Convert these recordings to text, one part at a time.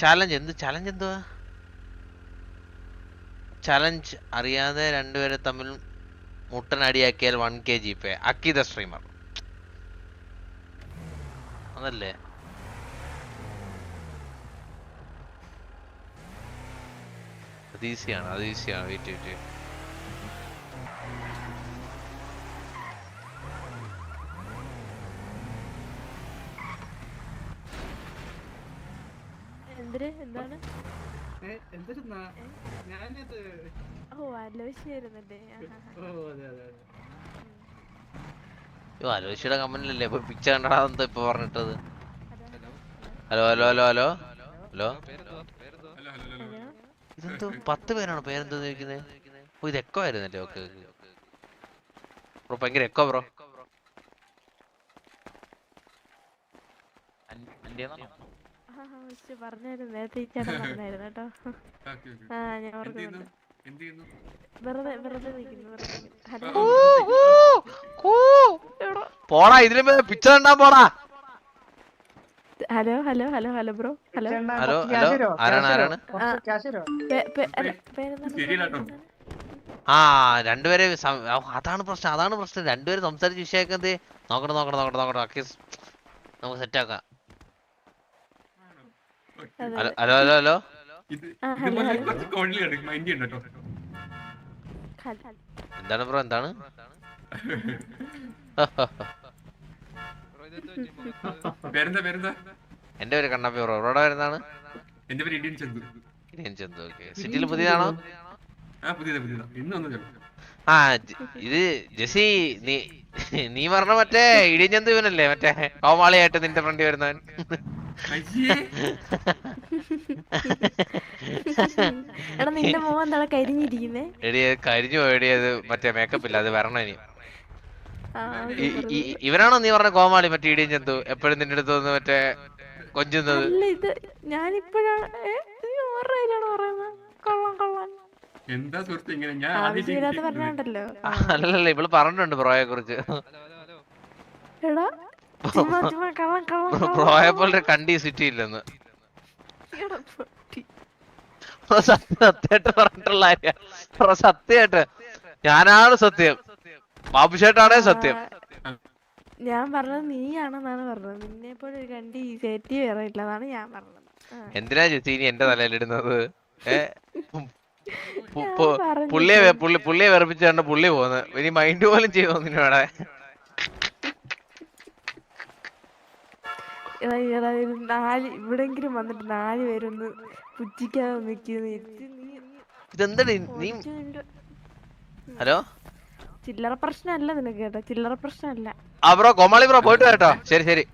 Challenge എന്ത്? Challenge എന്തുവാ? Challenge അറിയാതെ രണ്ടുപേരെ തമ്മിൽ മുട്ടനടിയാക്കിയാൽ one K G pay അക്കി the streamer അതല്ലേ? അത് ഈസിയാണ് അത് ഈസിയാണ് വെയിറ്റ് വെയിറ്റ് ഓ ആലോചിച്ചായിരുന്നല്ലേ ഓ അതെ അതെ അതെ. യോ അലോഷിയുടെ കമന്റിലല്ലേ ഇപ്പൊ പിക്ചർ ഇപ്പൊ പറഞ്ഞിട്ടത്? Hello? Hello hello hello hello? ഇതെന്തോ പത്ത് പേരാണോ പേരെന്തോ ചോദിക്കുന്നത് ഓ ഇത് എക്കോ ആയിരുന്നല്ലേ? ഓക്കെ ബ്രോ ഭയങ്കര എക്കോ ബ്രോ ആ പക്ഷെ പറഞ്ഞായിരുന്നു നേരത്തെ ഈ ചേട്ടൻ പറഞ്ഞായിരുന്നു കേട്ടോ. ആ ഞാൻ എന്ത് ചെയ്യുന്നു? ഓർക്കുന്നുണ്ട് ചെയ്യുന്നു? വെറുതെ വെറുതെ നിൽക്കുന്നു വെറുതെ പോടാ ഇതിന് പിക്ചർ ഉണ്ടാ പോടാ. Hello hello hello hello bro. Hello. Hello hello ആരാണ് ആരാണ്. ആ. രണ്ടുപേരെ അതാണ് പ്രശ്നം അതാണ് പ്രശ്നം. രണ്ടുപേരും സംസാരിച്ച് വിഷയാക്കുന്നത് നോക്കണം നോക്കണം നോക്കണം നോക്കണം നമുക്ക് സെറ്റ് ആക്കാം ഓക്കേ. അതെ, ഹലോ അതെ. ഹലോ ഹലോ ഹലോ ഇത് ആ, ഹലോ, ഇതുപോലെ ഹലോ. കുറച്ച് കോണിൽ കിടക്കും മൈൻഡ് ചെയ്യണ്ട ഹലോ ഹലോ. എന്താണ് ബ്രോ എന്താണ്? എന്റെ പേര് കണ്ണപ്പി ബ്രോ. ബ്രോയുടെ വരുന്നതാണ് എന്റെ പേര് ഇടിയൻ ചന്തു. ഇടിയൻ ചന്തു ഓക്കെ. സിറ്റിയിൽ പുതിയതാണോ? ആ ഇത് ജെസി നീ നീ പറഞ്ഞ മറ്റേ? ഇടിയൻ ചന്തു ഇവനല്ലേ മറ്റേ? കോമാളിയായിട്ട് നിന്റെ ഫ്രണ്ടി വരുന്നവൻ. എടാ നിന്റെ മോൻ എന്താ കരിഞ്ഞിരിക്കുന്നേ? എടി അത് കരിഞ്ഞു പോയി അത് മറ്റേ മേക്കപ്പ് ഇല്ല അത് വരണം ഇനി. ഇവനാണോ നീ പറഞ്ഞ കോമാളി മറ്റേ ഇടിയും ചന്തു എപ്പോഴും നിന്റെ അടുത്ത് വന്ന് മറ്റേ കൊഞ്ചുന്നത്? അല്ല ഇത് ഞാനിപ്പോഴാണ് ഏ, നീ ഓവർ പറയുന്നത് കൊള്ളാം കൊള്ളാം. എന്താ സുഹൃത്ത് ഇങ്ങനെ? ഞാൻ ആദ്യമായിട്ട് അല്ലല്ല ഇവൾ പറഞ്ഞിട്ടുണ്ട് പ്രോയെ കുറിച്ച് എടാ പ്രോയപ്പോളുടെ കണ്ടി സിറ്റി ഇല്ലെന്ന്. സത്യമായിട്ട് പറഞ്ഞിട്ടുള്ള കാര്യ. സത്യമായിട്ട്. ഞാനാണ് സത്യം. ബാബുഷേട്ടാണേ സത്യം. ഞാൻ പറഞ്ഞത് നീയാണെന്നാണ് പറഞ്ഞത്. നിന്നെ പോലെ ഒരു കണ്ടി കയറ്റി വേറെയില്ല അതാണ് ഞാൻ പറഞ്ഞത്. എന്തിനാ ചേച്ചി ഇനി എന്റെ തലയിലിടുന്നത്? പുള്ളിയെ പുള്ളി പുള്ളിയെ വിറപ്പിച്ചാണ്ട് പുള്ളി പോകുന്നത് ഇനി മൈൻഡ് പോലും ചെയ്യുമോ നിന്നോടെ നാല് ഇവിടെങ്കിലും വന്നിട്ട് നാല് പേരൊന്ന് പുച്ഛിക്കാതെ നിൽക്കുന്നു. നീ ഹലോ? ചില്ലറ പ്രശ്നമല്ല നിനക്ക് കേട്ടോ. ചില്ലറ പ്രശ്നമല്ല. ആ ബ്രോ കോമാളി ബ്രോ പോയിട്ട് കേട്ടോ ശരി ശരി.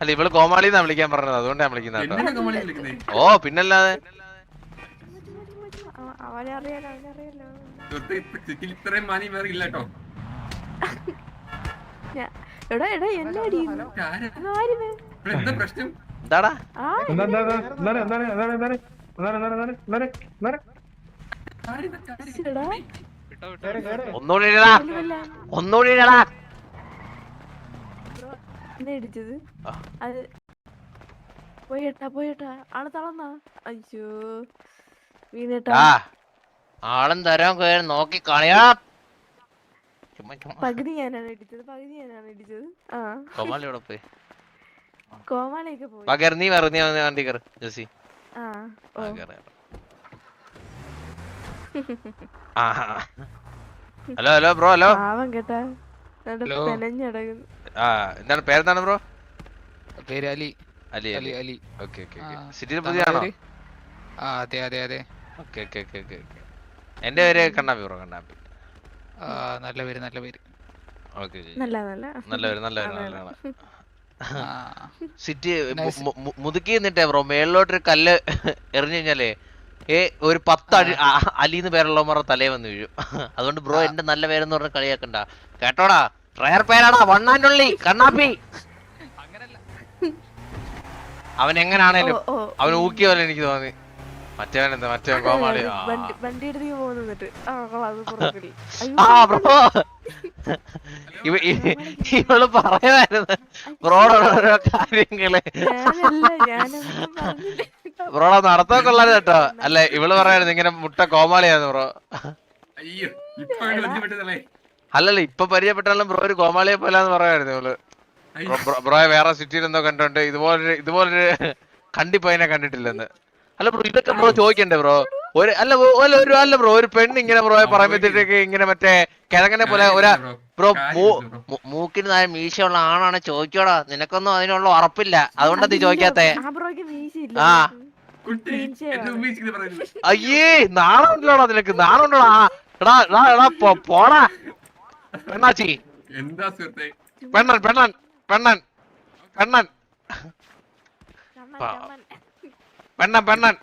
അല്ല ഇവൾ കോമാളി എന്നാ വിളിക്കാൻ പറഞ്ഞത്. അതുകൊണ്ടാ വിളിക്കുന്ന? ഓ പിന്നല്ലാതെ. അവ- അവനെ അറിയാലോ അവനെ ഇത്രയും മാനി വേറെ ഇല്ല കേട്ടോ. എടാ എടാ എന്നെ അടി ആരുന്നു എന്താ പ്രശ്നം എന്താടാ അത് ആൾ തളന്നാ അയ്യോ വീണേട്ടാ ആളും തരാൻ കയറി നോക്കി കളയാ ചുമ്മാ ചുമ്മാ പകുതി ഞാനാണ് ഇടിച്ചത് പകുതി ഞാനാണ് ഇടിച്ചത് ആ. കോമാളി ഇവിടെ പോയി? കോമാളിയൊക്കെ പോയി. കയറി നീ വേറെ നീ വണ്ടി കയറി ജെസി ആ ഹലോ ഹലോ ബ്രോ ഹലോ. പാവം കേട്ടാ. ആ എന്താണ് പേരെന്താണ് ബ്രോ? പേര് അലി. അലി അലി. അലി ഓക്കെ ഓക്കെ സിറ്റിയിൽ? ആ അതെ അതെ അതെ. Okay okay okay okay. എന്റെ പേര് കണ്ണാപ്പി ബ്രോ കണ്ണാപ്പി. നല്ല പേര് നല്ല പേര്. ഓക്കെ നല്ല നല്ല നല്ല പേര് നല്ല പേര് നല്ല സിറ്റി. മുതുക്കി നിന്നിട്ടേ ബ്രോ. മേളിലോട്ടൊരു കല്ല് എറിഞ്ഞു കഴിഞ്ഞാലേ ഏ ഒരു പത്ത് അടി അലിന്ന് പേരുള്ളവന്മാരുടെ തലേ വന്ന് വീഴും. അതുകൊണ്ട് ബ്രോ. എന്റെ നല്ല പേരെന്ന് പറഞ്ഞ കളിയാക്കണ്ട. കേട്ടോടാ റയർ പേരാടാ വണ്ണാനുള്ളി കണ്ണാപ്പി. അവൻ എങ്ങനാണേലും അവൻ. ഊക്കിയ പോലെ എനിക്ക് തോന്നി. മറ്റവൻ എന്താ മറ്റവൻ കോമാളി ആ. വണ്ടി വണ്ടി എടുത്തേക്ക് പോകുന്നു എന്നിട്ട് ആ അത് പുറകിൽ. അയ്യോ, ആ ബ്രോ. ഇവ ഇവൾ പറയുമായിരുന്നു ബ്രോഡോ ഓരോ കാര്യങ്ങൾ. ഞാനല്ല ഞാനൊന്നും പറഞ്ഞില്ല. ബ്രോടെ നടത്താൻ കൊള്ളാൻ കേട്ടോ. അല്ലെ ഇവൾ പറയായിരുന്നു ഇങ്ങനെ മുട്ട കോമാളിയായിരുന്നു ബ്രോ. അല്ലല്ല ഇപ്പൊ പരിചയപ്പെട്ടാലും ബ്രോ ഒരു കോമാളിയെ പോലാന്ന് പറയായിരുന്നു ഇവൾ. ബ്രോ- ബ്രോ- ബ്രോയെ വേറെ സിറ്റിയിൽ എന്തോ കണ്ടോണ്ട് ഇതുപോലൊരു ഇതുപോലൊരു കണ്ടിപ്പോയിനെ കണ്ടിട്ടില്ലെന്ന്. അല്ല ബ്രോ ഇതൊക്കെ ബ്രോ ചോദിക്കണ്ടേ ബ്രോ ഒരു അല്ല അല്ല ഒരു അല്ല ബ്രോ ഒരു പെണ്ണ് ഇങ്ങനെ ബ്രോ പറയുമ്പോഴത്തേക്ക് ഇങ്ങനെ മറ്റേ കിഴങ്ങനെ പോലെ ഒരാ ബ്രോ മൂക്കിന് താഴെ മീശയുള്ള ആണാണ് ചോദിക്കോടാ. നിനക്കൊന്നും അതിനുള്ള ഉറപ്പില്ല. അതുകൊണ്ടാ നീ ചോദിക്കാത്തേ. ആ അയ്യേ നാണമുണ്ടല്ലോടാ നിനക്ക് നാണുണ്ടോടാ എടാ എടാ എടാ പോടാ. പെണ്ണാച്ചി പെണ്ണൻ പെണ്ണൻ പെണ്ണൻ. പെണ്ണൻ. പെണ്ണൻ പെണ്ണൻ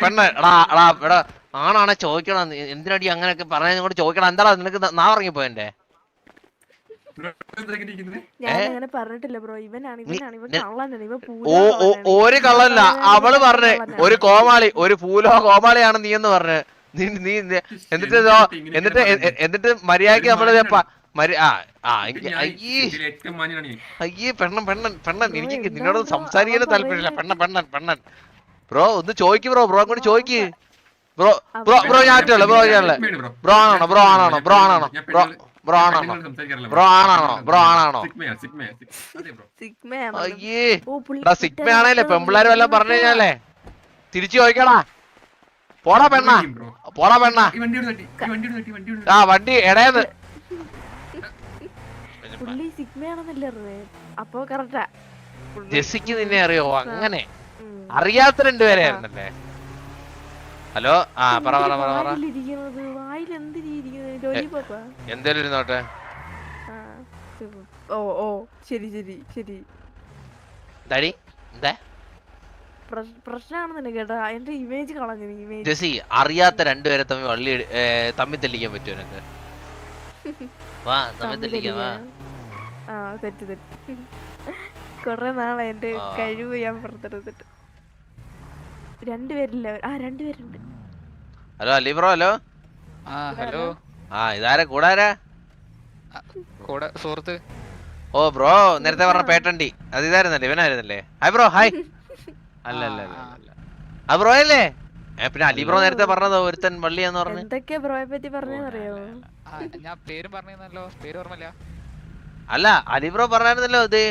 പെണ്ണൻ. എടാ എടാ എടാ ആണാണെ ചോദിക്കണം എന്തിനടി അങ്ങനെയൊക്കെ പറഞ്ഞ കൂടെ ചോദിക്കണം എന്താടാ നിനക്ക് നാ ഇറങ്ങിപ്പോയെന്റെ എന്തൊക്കെ ഇരിക്കുന്നത് ഞാൻ അങ്ങനെ പറഞ്ഞിട്ടില്ല ബ്രോ. ഇവനാണ് ഇവനാണ് ഇവൻ നി- കള്ളനാണ് ഇവൻ ഓ ഓ ഒരു കള്ളല്ല അവൾ പറഞ്ഞേ ഒരു കോമാളി ഒരു പൂലോ കോമാളിയാണ് നീ എന്ന് പറഞ്ഞു. നീ നീ എന്നിട്ട് എന്നിട്ട് എന്നിട്ട് മര്യാദയ്ക്ക് നമ്മൾ അയ്യേ. പെണ്ണൻ പെണ്ണൻ പെണ്ണൻ. എനിക്ക് നിന്നോട് സംസാരിക്കാനും താല്പര്യമില്ല. പെണ്ണൻ പെണ്ണൻ പെണ്ണൻ. ബ്രോ ഒന്ന് ചോദിക്ക് ബ്രോ ബ്രോ അങ്ങോട്ട് ചോദിക്ക്. ബ്രോ ബ്രോ ബ്രോ ഞാൻ ബ്രോ ബ്രോ. ബ്രോ ആണാണോ ബ്രോ ആണാണോ ബ്രോ ആണാണോ ബ്രോ ബ്രോ ആണോ? ആണാണോ? ബ്രോ ആണാണോ? ബ്രോ ആണാണോ അയ്യേ. എടാ സിഗ്മയാണേലേ പെമ്പിള്ളാര് വല്ലതും പറഞ്ഞു കഴിഞ്ഞാലേ. തിരിച്ചു ചോദിക്കടാ. പോടാ പെണ്ണ. പോടാ പെണ്ണ. ആ വണ്ടി എടേന്ന്. പുള്ളി സിഗ്മയാണെന്നല്ലേ അപ്പൊ കറക്റ്റാ ജെസ്സിക്ക് നിന്നെ അറിയോ? അങ്ങനെ. അറിയാത്ത രണ്ടുപേരായിരുന്നല്ലേ ഹലോ? ആ പറ പറ പറ പറ. എന്തേലും ഇരുന്നോട്ടെ. ഓ ഓ ശരി ശരി ശരി. ഡാഡി എന്താ? പ്രശ്- കേട്ടോ എന്റെ ഇമേജ് കളഞ്ഞു ഇമേജ് ജെസി അറിയാത്ത രണ്ടുപേരെ തമ്മിൽ വള്ളി തമ്മിൽ തെല്ലിക്കാൻ പറ്റുമോ നിനക്ക്? വാ തമ്മിൽ തെല്ലിക്കാം വാ. ആ തെറ്റ് തെറ്റ്. കൊറേ നാളെ എന്റെ. കഴിവ് ഞാൻ പുറത്തെടുത്തിട്ട്. രണ്ടുപേരില്ല? ആ രണ്ടുപേരുണ്ട്. Hello Ali bro hello? ആ ഹലോ. ആ ഇതാരാ? കൂടാരാ? കൂടെ സുഹൃത്ത്. ഓ ബ്രോ നേരത്തെ പറഞ്ഞ പേട്ടണ്ടി. അത് ഇതായിരുന്നല്ലേ ഇവനായിരുന്നല്ലേ? ഹായ് ബ്രോ ഹായ് അല്ല അല്ല അല്ല ആ, ബ്രോ അല്ലേ? പിന്നെ അലി ബ്രോ നേരത്തെ പറഞ്ഞത് ഒരുത്തൻ വള്ളിയാന്ന് പറഞ്ഞു? എന്തൊക്കെ ബ്രോയെ പറ്റി പറഞ്ഞറിയാവോ ആ, ഞാൻ പേരും പറഞ്ഞല്ലോ പേര് ഓർമ്മയില്ല. അല്ല അലി ബ്രോ പറഞ്ഞായിരുന്നല്ലോ ഇത്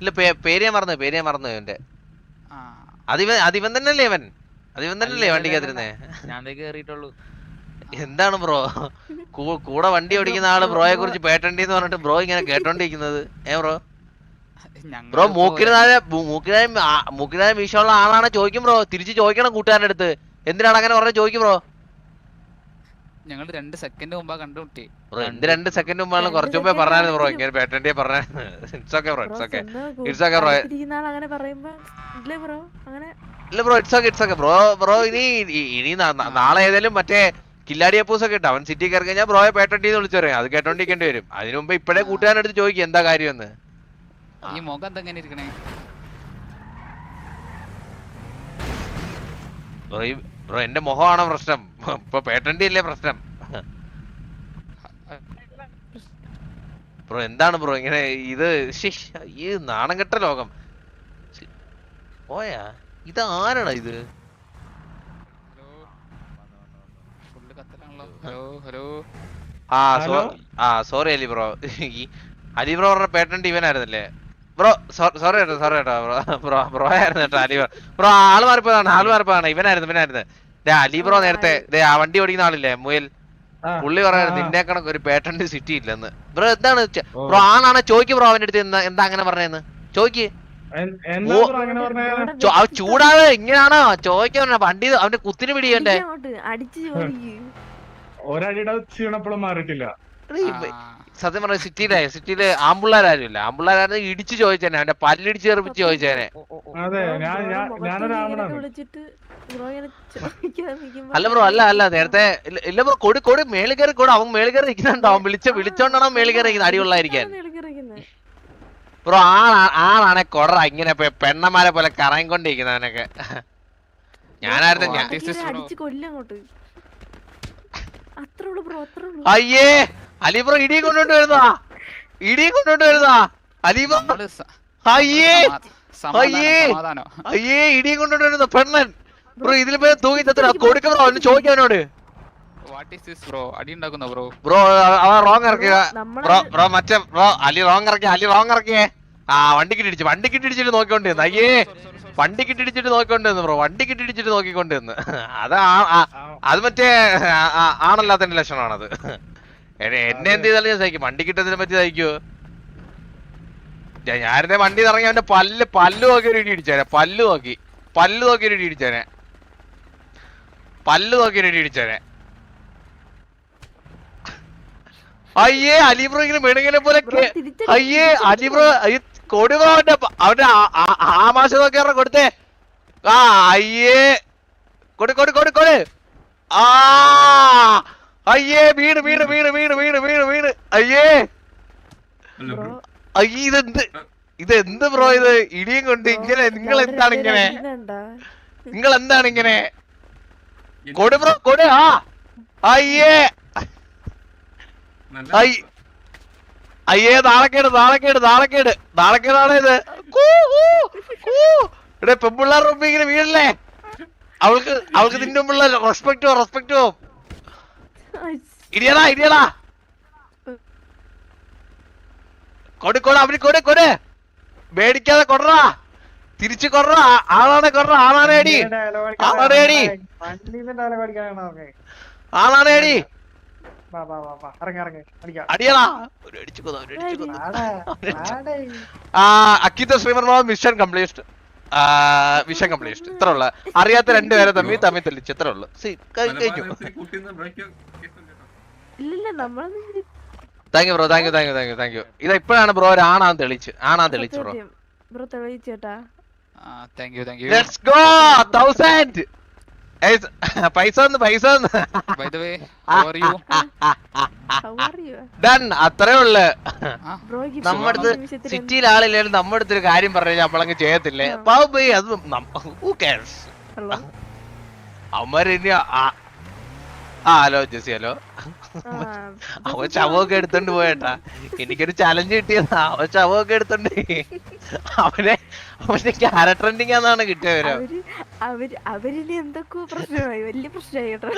ഇല്ല പേര് ഞാൻ മറന്നു പേര് ഞാൻ മറന്നു ഇവന്റെ ആ അതിവൻ അതിവൻ തന്നെയല്ലേ അവൻ? അതിവൻ തന്നെയല്ലേ വണ്ടിക്കകത്തിരുന്നേ ഞാൻ കേറിയിട്ടുള്ളൂ. എന്താണ് ബ്രോ? കൂടെ വണ്ടി ഓടിക്കുന്ന ആൾ ബ്രോയെ കുറിച്ച് പേട്ടണ്ടി എന്ന് പറഞ്ഞിട്ട് ബ്രോ ഇങ്ങനെ കേട്ടോണ്ടിരിക്കുന്നത്. ഏ ബ്രോ? ബ്രോ മൂക്കിനായ മൂക്കിനായ മൂക്കിനായ മീശമുള്ള ആളാണ് ചോദിക്കും ബ്രോ. തിരിച്ചു ചോദിക്കണം കൂട്ടുകാരുടെ അടുത്ത്. എന്തിനാണ് അങ്ങനെ പറഞ്ഞ ചോദിക്കും ബ്രോ? ഞങ്ങൾ രണ്ട് സെക്കൻഡ് മുമ്പാ കണ്ടുമുട്ടി. ബ്രോ എന്ത് രണ്ട് സെക്കൻഡ് മുമ്പാണ് കുറച്ചു മുമ്പേ പറഞ്ഞായിരുന്നു ബ്രോ. ഇങ്ങനെ പേട്ടണ്ടിയെ പറഞ്ഞായിരുന്നു. It's okay bro. Bro it's okay ചെന്ന് It's okay, ഇല്ലേ ബ്രോ അങ്ങനെ ഇല്ല bro it's okay it's okay bro bro ഇനി ഇനി നാളെ ഏതായാലും മറ്റേ കില്ലാടി അപ്പൂസ് ഒക്കെ ഇട്ട് അവൻ സിറ്റി കയറി കഴിഞ്ഞാൽ ബ്രോയെ പേട്ടണ്ടി എന്ന് വിളിച്ചു പറയാം. അത് കേട്ടോണ്ടിരിക്കേണ്ടി വരും. അതിനു മുമ്പ് ഇപ്പഴേ കൂട്ടുകാരുടെ അടുത്ത് ചോദിക്കും എന്താ കാര്യമെന്ന്. ഈ മുഖം എന്തെങ്ങനെ ഇരിക്കണേ? ബ്രോ എന്റെ മുഖമാണോ പ്രശ്നം? ഇപ്പൊ പേട്ടണ്ടി അല്ലേ പ്രശ്നം? ബ്രോ എന്താണ് ബ്രോ ഇങ്ങനെ ഇത്? ഈ നാണം കെട്ട ലോകം. പോയാ? ഇത്? ആരാണ് ഇത് ഹലോ ഹലോ ഹലോ. ആ സോ ആ sorry Ali bro. Ali bro പറഞ്ഞ പേട്ടണ്ടി ഇവനായിരുന്നല്ലേ ബ്രോ സോറി കേട്ടോ സോറി കേട്ടോ ബ്രോ ബ്രോ ബ്രോ ആയിരുന്നു കേട്ടോ അലി ബ്രോ. ബ്രോ ആൾ മാറിപ്പോയതാണ് ആൾ മാറിപ്പോയതാണ്. ഇവനായിരുന്നു ഇവനായിരുന്നു. ദേ അലി ബ്രോ നേരത്തെ ദേ ആ വണ്ടി ഓടിക്കുന്ന ആളില്ലേ മുയൽ? പുള്ളി പറയാ ആ, ആ. നിന്നെ കണക്ക് ഒരു പേട്ടന്റ് സിറ്റി ഇല്ലെന്ന്. ബ്രോ എന്താണ് ബ്രോ ആണാണോ? ചോദിക്ക് ബ്രോ അവന്റെ അടുത്ത് എന്താ എന്താ അങ്ങനെ പറഞ്ഞേന്ന്? ചോദിക്ക് ചൂടാതെ എങ്ങനെയാണോ ചോദിക്കാൻ പറഞ്ഞ വണ്ടി അവന്റെ കുത്തിന് ഒരടിയുടെ മാറിയിട്ടില്ല ആ, സത്യം പറഞ്ഞ സിറ്റിയിലെ സിറ്റിയിലെ ആമ്പിള്ളാരും ഇല്ല ആമ്പിള്ളാരും ഇടിച്ചു ചോദിച്ചേനെ അവന്റെ പല്ലിടിച്ച് ചെറുപ്പിച്ച് ചോദിച്ചേനെ അല്ല ബ്രോ അല്ല അല്ല നേരത്തെ ഇല്ല- ബ്രോ കൊടി കൊടി മേളിൽ കയറി കൂടെ അവൻ മേളിൽ കയറി നിൽക്കുന്നുണ്ടോ അവൻ വിളിച്ച വിളിച്ചോണ്ടാണോ മേളിൽ കയറി നിൽക്കുന്നത് അടിയുള്ളായിരിക്കാൻ. ബ്രോ ആളാ ആളാണെ കൊറ ഇങ്ങനെ പെണ്ണമാരെ പെണ്ണന്മാരെ പോലെ കറങ്ങിക്കൊണ്ടിരിക്കുന്നവനൊക്കെ. ഞാനായിരുന്നു ഞാൻ അയ്യേ അലി ബ്രോ കൊണ്ടോട്ട് കൊണ്ടോണ്ട് വരുന്നതാ ഇടിയും കൊണ്ടോണ്ട് വരുന്നതാ അലീബ നമ്മൾ സ- അയ്യേ അയ്യേ. അയ്യേ ഇടിയും കൊണ്ടോട്ട് വരുന്ന പെണ്ണൻ? ബ്രോ ഇതിൽ പോയി തൂങ്ങി തത്ര കൊടുക്കണോ ബ്രോ ഒന്ന് ചോദിക്കാനോട് വാട്ട് ഈസ് ദിസ് ബ്രോ അടി ഉണ്ടാക്കുന്ന ബ്രോ ബ്രോ അവ റോങ് ഇറക്കുക. ബ്രോ ബ്രോ മറ്റേ ബ്രോ അലി റോങ് ഇറക്കി അലി റോങ് ഇറക്കിയേ ആ വണ്ടി കിട്ടിടിച്ച് വണ്ടി കിട്ടിടിച്ചിട്ട് നോക്കിക്കൊണ്ടിരുന്നു. അയ്യേ വണ്ടി കിട്ടിടിച്ചിട്ട് നോക്കിക്കൊണ്ടിരുന്നു ബ്രോ വണ്ടി കിട്ടിടിച്ചിട്ട് നോക്കിക്കൊണ്ടിരുന്നു. അത് അത് മറ്റേ ആണല്ലാത്തതിന്റെ ലക്ഷണമാണത്. എന്നെ എന്ത് ചെയ്താലും ഞാൻ സഹിക്കും. വണ്ടി കിട്ടുന്നതിനെ പറ്റി സഹിക്കൂ? ഞാൻ ഞാനിന്റെ വണ്ടി ഇറങ്ങി അവന്റെ പല്ല് പല്ല് നോക്കി ഒരു ഇടി ഇടിച്ചേനെ. പല്ല് നോക്കി. പല്ല് നോക്കി ഒരു ഇടി ഇടിച്ചേനെ. പല്ല് നോക്കി ഒരു ഇടി ഇടിച്ചേനെ. അയ്യേ അലിബ്രോ ഇങ്ങനെ മെണുങ്ങനെ പോലെ അയ്യേ അലിബ്രോ ബ്രോ അവന്റെ അവന്റെ ആമാശം നോക്കി കൊടുത്തേ. ആ അയ്യേ. കൊടു കൊടു കൊടു കൊടു. ആ അയ്യേ വീണ് വീണ് വീണ് വീണ് വീണ് വീണ് വീണ്. അയ്യേ. അയ്യേ ഇതെന്ത് ഇതെന്ത് ബ്രോ ഇത്? ഇടിയും കൊണ്ട് ഇങ്ങനെ നിങ്ങൾ എന്താണ് ഇങ്ങനെ? നിങ്ങൾ എന്താണ് ഇങ്ങനെ? കൊടു ബ്രോ കൊടു ആ. അയ്യേ. അയ്യേ നാളക്കേട് നാളക്കേട് നാളക്കേട്. നാളക്കേടാണ് ഇത്. ഇവിടെ പെമ്പിള്ളാർ മുമ്പ് ഇങ്ങനെ വീഴല്ലേ? അവൾക്ക് അവൾക്ക് നിന്റെ മുമ്പുള്ള റെസ്പെക്റ്റോ റെസ്പെക്റ്റോ ഇടിയടാ ഇടിയടാ. കൊടി കൊട അവന് കൊടി കൊട്. മേടിക്കാതെ കൊടറാ. തിരിച്ചു കൊടറാ. ആളാണ് കൊടറ. ആളാണ് അടി ആളാണ് അടി ആളാണ് അടി അടിയടാ. ഒരു അടിച്ചു കൊന്നു, ഒരു അടിച്ചു കൊന്നു. ആ അക്കിത്ത ശ്രീമർമാവ് മിഷൻ കംപ്ലീറ്റ്. Mission complete. ഇത്ര ഉള്ള. അറിയാത്ത രണ്ടുപേരെ തമ്മിൽ തമ്മിൽ തെളിച്ച്. ഇത്ര ഉള്ളു. സി കഴിഞ്ഞു. ഇല്ലില്ല നമ്മളൊന്നും thank you bro thank you thank you thank you thank you ഇത് ഇപ്പോഴാണ് ബ്രോ ഒരു ആണാന്ന് തെളിച്ച്. ആണാന്ന് തെളിച്ച് bro. Bro തെളിയിച്ചേട്ടാ. Thank you thank you let's go thousand പൈസ ഒന്ന് പൈസ ഒന്ന് by the way how are you How are you? Done അത്രേ ഉള്ളു. നമ്മുടെ സിറ്റിയിൽ ആളില്ലാലും നമ്മുടെ അടുത്ത് ഒരു കാര്യം പറഞ്ഞു നമ്മളങ്ങ് ചെയ്യത്തില്ലേ? പാവ് അത് അവന്മാര് ഇനി ആ- ഹലോ ജെസി ഹലോ. അവൻ ശവമൊക്കെ എടുത്തോണ്ട് പോയേട്ടാ. എനിക്കൊരു ചലഞ്ച് കിട്ടിയതാ. അവൻ ശവമൊക്കെ എടുത്തോണ്ട്. അവനെ അവന്റെ ക്യാരക്ടർ എൻഡിങ് ആണെന്നാണ് കിട്ടിയവരോ അവർ അവരിന് അവരിനി എന്തൊക്കെയോ പ്രശ്നമായി. വലിയ പ്രശ്നമായി കേട്ടോ.